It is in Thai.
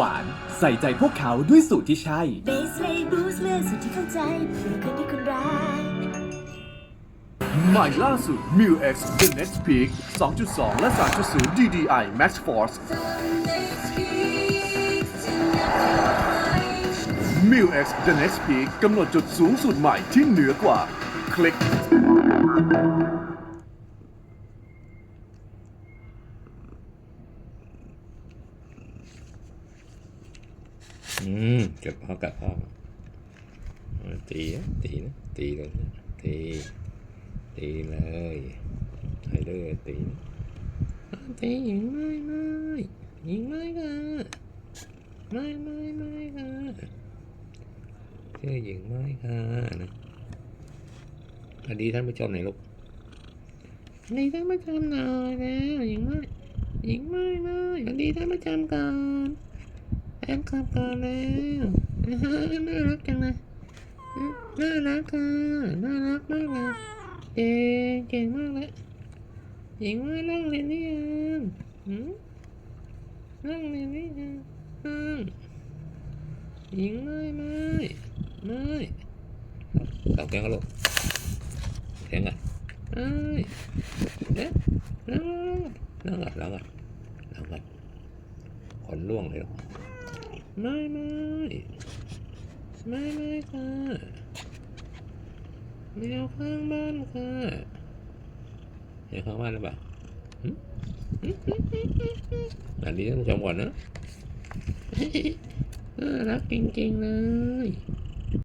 หวานใส่ใจพวกเขาด้วยสูตรที่ใช่ เบสเลย์บูสเลือกสุดที่เข้าใจเพื่อคนที่คุณรักใหม่ล่าสุด m u X The Next Peak 2.2 และ 3.0 DDI Max Force m u X The Next Peak กำหนดจุดสูงสุดใหม่ที่เหนือกว่า คลิก อืมเก็บพ่อกับพ่อตีนะตีนะตีเลยตีตีเลยใช้เลยตีนะตียิงไม่ไม่ยิงไม่ค่ะไม่ไม่ไม่ค่ะชื่อยิงไม่ค่ะนะสวัสดีท่านผู้ชมหน่อยลูกสวัสดีท่านผู้ชมหน่อยแล้วยิงไม่ยิงไม่ไม่สวัสดีท่านผู้ชมก่อน แอนขับก่อนแล้วน่ารักจังเลยน่ารักค่ะน่ารักมากเลยเก่งเก่งมากเลยหญิงว่านั่งเรียนนี่ยังนั่งเรียนนี่ยังหญิงไม่ไม่ไม่ตอบแกงก็ลูกแกงอะไม่เอ๊ะนั่งนั่งก่อนนั่งก่อนนั่งก่อนขนล่วงเลยลูก ไม่ไม่ไม่ไม่ค่ะแมวข้างบ้านค่ะเห็นข้างบ้านหรือเปล่าอันนี้ต้องชมก่อนนะน่ารักจริงๆเลย